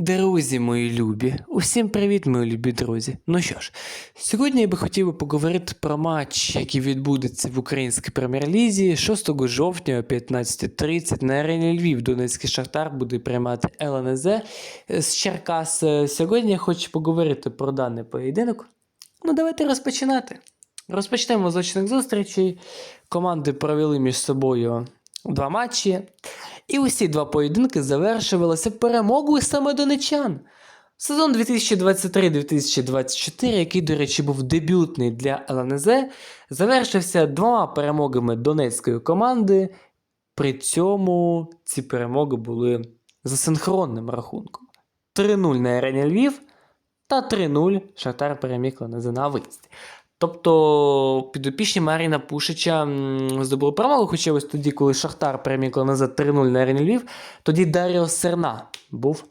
Друзі мої любі, усім привіт, мої любі друзі. Ну що ж, сьогодні я би хотів поговорити про матч, який відбудеться в українській прем'єр-лізі 6 жовтня о 15.30 на арені Львів. Донецький Шахтар буде приймати ЛНЗ з Черкас. Сьогодні я хочу поговорити про даний поєдинок. Ну, давайте розпочинати. Розпочнемо з очних зустрічей. Команди провели між собою два матчі. І усі два поєдинки завершувалися перемогою саме донечан. Сезон 2023-2024, який, до речі, був дебютний для ЛНЗ, завершився двома перемогами донецької команди. При цьому ці перемоги були за синхронним рахунком: 3-0 на арені Львів та 3-0 Шахтар переміг ЛНЗ на виїзді. Тобто підопічні Маріна Пушича здобули перемогу, хоча ось тоді, коли Шахтар переміг назад 3-0 на арені Львів, тоді Даріо Серна був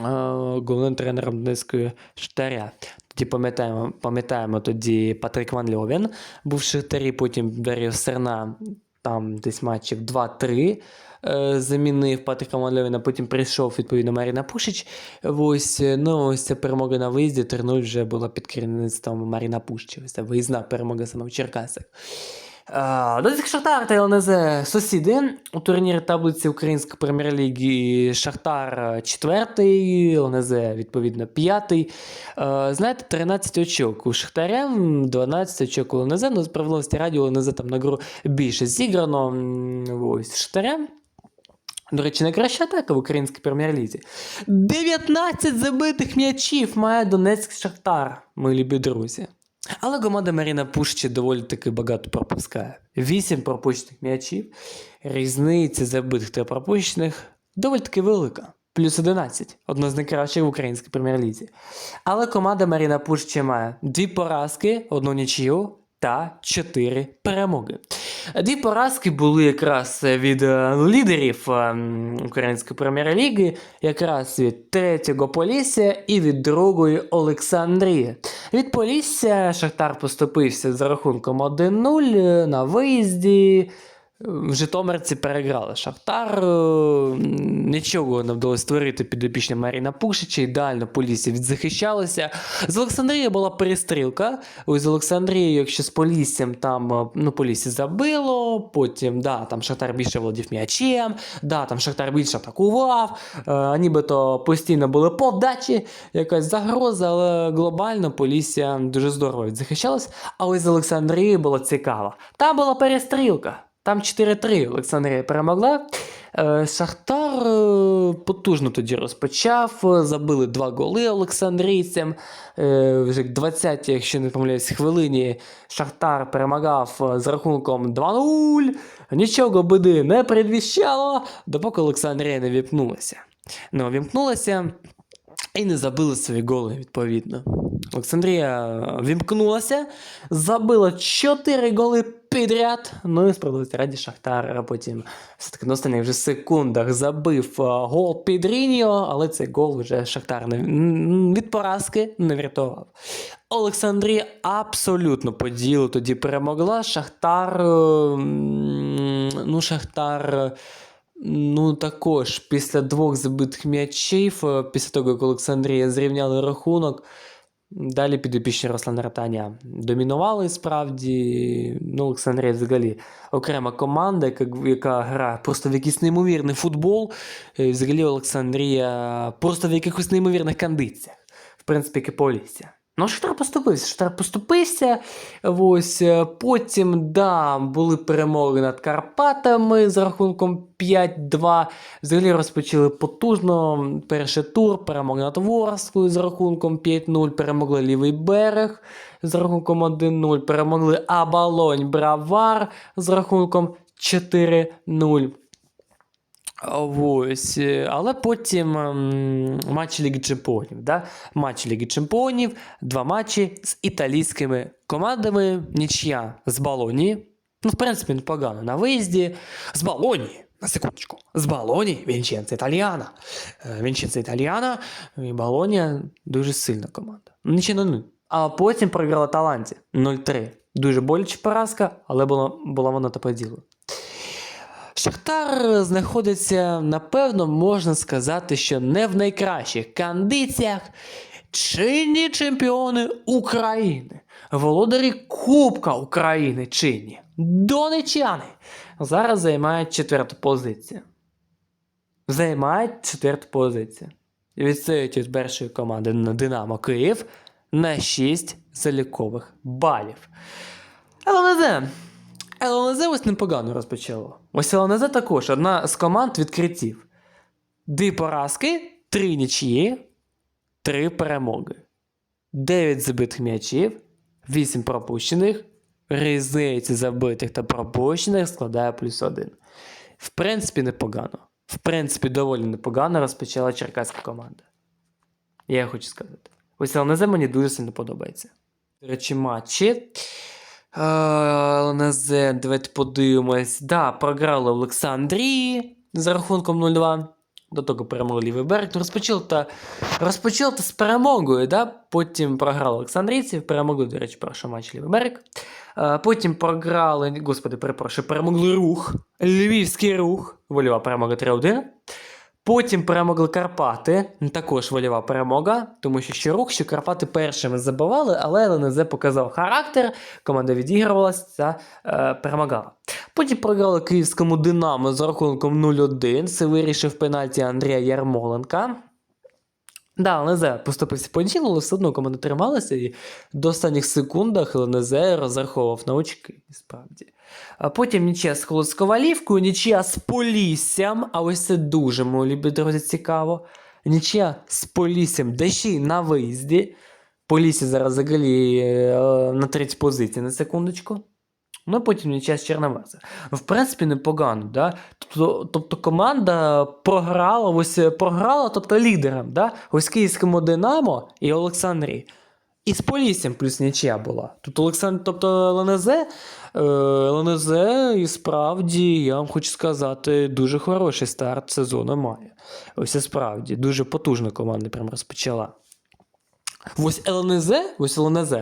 е, головним тренером Донецької Шахтаря. Тоді пам'ятаємо, пам'ятаємо тоді Патрик Ван Льовен був в Шахтарі, потім Даріо Серна там десь матчів 2-3 е, замінив Патрика Ван Льовена, потім прийшов відповідно Маріна Пушич. Ось, е, ну, ось ця перемога на виїзді 3-0 вже була під керівництвом Маріна Пушича. Ось ця виїзна перемога саме в Черкасах. А, Донецький Шахтар та ЛНЗ сусіди у турнірі таблиці Української прем'єр-ліги Шахтар 4, ЛНЗ відповідно 5. Знаєте, 13 очок у Шахтаря, 12 очок у ЛНЗ, ну, справедливості раді ЛНЗ там на гру більше зіграно. Ось Шахтаря. До речі, найкраща атака в українській прем'єр-лізі. 19 забитих м'ячів має Донецький Шахтар, мої любі друзі. Але команда Маріна Пушчі доволі таки багато пропускає. 8 пропущених м'ячів. Різниця забитих та пропущених доволі таки велика. Плюс 11. Одна з найкращих в українській прем'єр-лізі. Але команда Маріна Пушчі має дві поразки, одну нічию та 4 перемоги. Дві поразки були якраз від е, лідерів е, Української прем'єр-ліги, якраз від третього Полісся і від другої Олександрії. Від Полісся Шахтар поступився за рахунком 1-0 е, на виїзді. В Житомирці переграли Шахтар. е, Нічого не вдалося створити підопічня Маріна Пушича. Ідеально Полісся відзахищалося. З Олександрії була перестрілка. Ось з Олександрією, якщо з Поліссям там е, ну, Полісся забило, потім да, там Шахтар більше володів м'ячем, да, там Шахтар більше атакував, е, нібито постійно були подачі, якась загроза, але глобально Полісся дуже здорово відзахищалась. А ось з Олександрією було цікаво. Там була перестрілка. Там 4-3 Олександрія перемогла. Е, Шахтар е, потужно тоді розпочав. Забили два голи Олександрійцям. Е, Вже 20, якщо не помиляюсь, хвилині Шахтар перемагав з рахунком 2-0. Нічого биди не предвіщало, допоки Олександрія не віпнулася. Ну, вімкнулася і не забили свої голи, відповідно. Олександрія вімкнулася, забила 4 голи підряд. Ну і справедливості раді Шахтар потім все-таки на останніх вже секундах забив гол під Ріньо, але цей гол вже Шахтар не, від поразки не врятував. Олександрія абсолютно по ділу тоді перемогла. Шахтар. е, Ну, Шахтар. Е, Ну, також після двох забитих м'ячів, е, після того, як Олександрія зрівняли рахунок, далі підопічні Руслана Ратаня домінували справді. Ну, Олександрія взагалі окрема команда, яка, яка грає просто в якийсь неймовірний футбол. І взагалі Олександрія просто в якихось неймовірних кондиціях. В принципі, як і Полісся. Ну, Шахтар поступився. Шахтар поступився. Ось е, потім, да, були перемоги над Карпатами з рахунком 5-2. Взагалі розпочали потужно. Перший тур, перемога над Ворскою з рахунком 5-0, перемогли лівий берег з рахунком 1-0, перемогли Абалонь Бравар з рахунком 4-0. Ось, е, але потім ем, матч Ліги Чемпіонів. Да? Матч Ліги Чемпіонів, два матчі з італійськими командами. Нічия з Балоні. Ну, в принципі, непогано. На виїзді з Балоні. На секундочку. З Балоні Вінченце Італіана. Е, Вінченце Італіана і Балонія дуже сильна команда. Нічия. А потім програла Таланті 0-3. Дуже боляча поразка, але була, була вона та по ділу. Шахтар знаходиться, напевно, можна сказати, що не в найкращих кондиціях. Чинні чемпіони України, володарі Кубка України чинні, донечани, зараз займають четверту позицію. Займають четверту позицію. Відстають від першої команди на Динамо Київ на 6 залікових балів. ЛНЗ. ЛНЗ ось непогано розпочало. Ось ЛНЗ також одна з команд відкриттів. Дві поразки, три нічиї, три перемоги. 9 забитих м'ячів, 8 пропущених. Різниця забитих та пропущених складає плюс 1. В принципі, непогано. В принципі, доволі непогано розпочала черкаська команда. Я хочу сказати. Ось ЛНЗ мені дуже сильно подобається. До речі, матчі. ЛНЗ, давайте подивимось. Да, програли Олександрії за рахунком 0-2. До того перемогли лівий берег. Ну, Розпочали та, розпочали та з перемогою, да? потім програли Олександрійців, перемогли, до речі, перший матч лівий берег. Потім програли, господи, перепрошую, перемогли рух, Львівський рух, вольова перемога 3-1. Потім перемогли Карпати, також вольова перемога, тому що ще рух, що Карпати першими забивали, але ЛНЗ показав характер, команда відігрувалася е, перемагала. Потім програли київському Динамо з рахунком 0-1. Це вирішив пенальті Андрія Ярмоленка. Да, ЛНЗ поступився по ділу, але все одно команда трималася і до останніх секундах ЛНЗ розраховував на очки, справді. А потім нічия з Холодськовалівкою, нічия з Поліссям, а ось це дуже, мої любі друзі, цікаво. Нічия з Поліссям, де ще й на виїзді. Полісся зараз взагалі е, на третій позиції, на секундочку. Ну, потім нічия з Черноморцем. В принципі, непогано, да? Тобто, тобто команда програла, ось е, програла, тобто лідером, да? ось Київському Динамо і Олександрії. І з Поліссям плюс нічия була. Тут Олександр, тобто ЛНЗ, е, ЛНЗ і справді, я вам хочу сказати, дуже хороший старт сезону має. Ось і справді, дуже потужна команда прям розпочала. Ось ЛНЗ, ось ЛНЗ,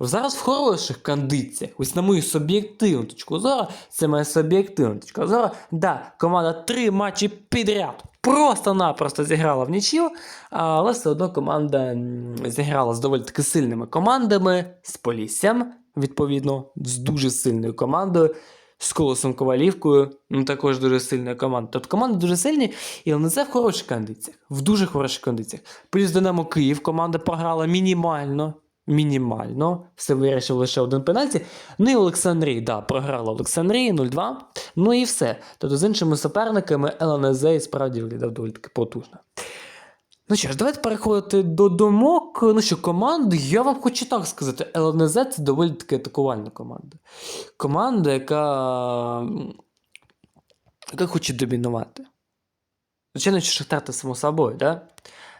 зараз в хороших кондиціях. Ось на мою суб'єктивну точку зору, це моя суб'єктивна точка зору. Да, команда три матчі підряд просто-напросто зіграла в нічю, але все одно команда зіграла з доволі таки сильними командами, з Поліссям, відповідно, з дуже сильною командою. З Колосом Ковалівкою, ну також дуже сильна команда. Тобто команди дуже сильні, і ЛНЗ в хороших кондиціях, в дуже хороших кондиціях. Плюс Динамо Київ команда програла мінімально. Мінімально, все вирішив лише один пенальті. Ну і Олександрій, да, програла Олександрії 0-2. Ну і все. Тобто з іншими суперниками ЛНЗ і справді виглядав доволі таки потужно. Ну що ж, давайте переходити до думок. Ну що, команди, я вам хочу так сказати, ЛНЗ це доволі таки атакувальна команда. Команда, яка, яка хоче домінувати. Звичайно, що Шахтар це само собою, да?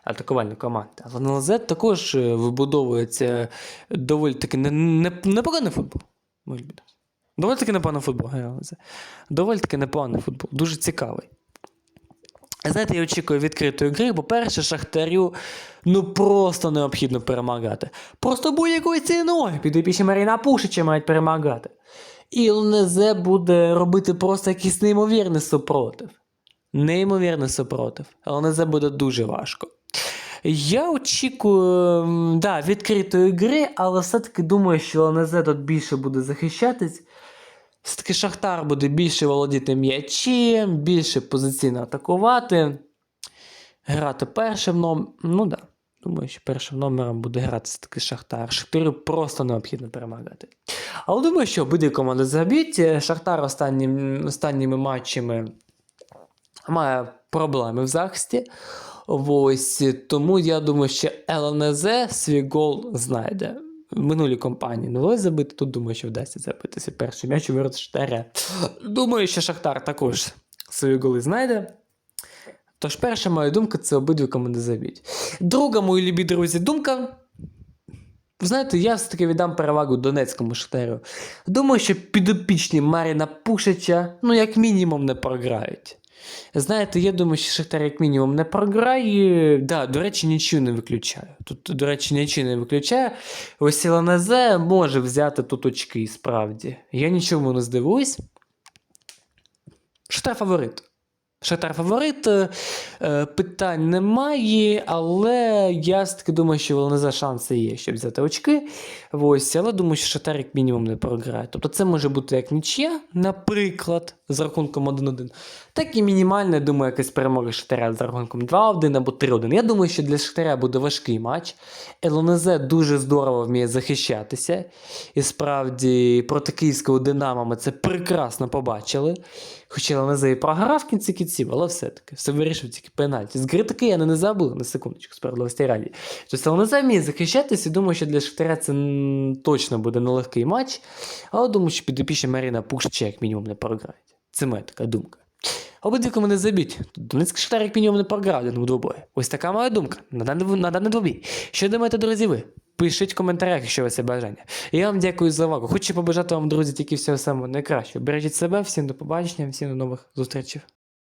атакувальна команда. Але ЛНЗ також е, вибудовується доволі таки не- не- непоганий футбол. Доволі таки непоганий футбол. Доволі таки непоганий футбол, дуже цікавий. Знаєте, я очікую відкритої гри. По-перше, Шахтарю ну просто необхідно перемагати. Просто будь-якою ціною підопічні Маріна Пушича мають перемагати. І ЛНЗ буде робити просто якийсь неймовірний супротив. Неймовірний супротив. ЛНЗ буде дуже важко. Я очікую да, відкритої гри, але все-таки думаю, що ЛНЗ тут більше буде захищатись. Все-таки Шахтар буде більше володіти м'ячем, більше позиційно атакувати, грати першим номером. Ну да. думаю, що першим номером буде грати все-таки Шахтар. Шахтарю просто необхідно перемагати. Але думаю, що обидві команди заб'ють. Шахтар останнім, останніми матчами має проблеми в захисті. Ось тому я думаю, що ЛНЗ свій гол знайде. Минулій компанії не вдалося забити, тут думаю, що вдасться забити свій перший м'яч у ворот Шахтаря. Думаю, що Шахтар також свої голи знайде. Тож, перша моя думка це обидві команди заб'ють. Друга, мої любі друзі, думка. Знаєте, я все-таки віддам перевагу Донецькому Шахтарю. Думаю, що підопічні Маріна Пушича, ну, як мінімум, не програють. Знаєте, я думаю, що Шахтар як мінімум не програє. Да, до речі, нічого не виключаю. Тут, до речі, нічого не виключаю. Ось ЛНЗ може взяти тут очки, справді. Я нічому не здивуюсь. Шахтар фаворит. Шахтар фаворит, е, е, питань немає, але я все-таки думаю, що в ЛНЗ шанси є, щоб взяти очки. Ось, але думаю, що Шахтар як мінімум не програє. Тобто це може бути як нічия, наприклад, з рахунком 1-1, так і мінімальна, думаю, якась перемога Шахтаря з рахунком 2-1 або 3-1. Я думаю, що для Шахтаря буде важкий матч. ЛНЗ дуже здорово вміє захищатися. І справді проти київського Динамо ми це прекрасно побачили. Хоча ЛНЗ і програв в кінці кінців, але все-таки все вирішив тільки пенальті. З гри таки я не забув на секундочку, справедливості раді. Тобто ЛНЗ вміє захищатися, і думаю, що для Шахтаря це точно буде нелегкий матч. Але думаю, що підопічні Маріна Пушча як мінімум не програють. Це моя така думка. Обидві команди забіть. Донецький Шахтар як мінімум не програв один двобої. Ось така моя думка на даний, на даний двобій. Що думаєте, друзі, ви? Пишіть в коментарях, якщо у вас є бажання. І я вам дякую за увагу. Хочу побажати вам, друзі, тільки всього самого найкращого. Бережіть себе, всім до побачення, всім до нових зустрічей.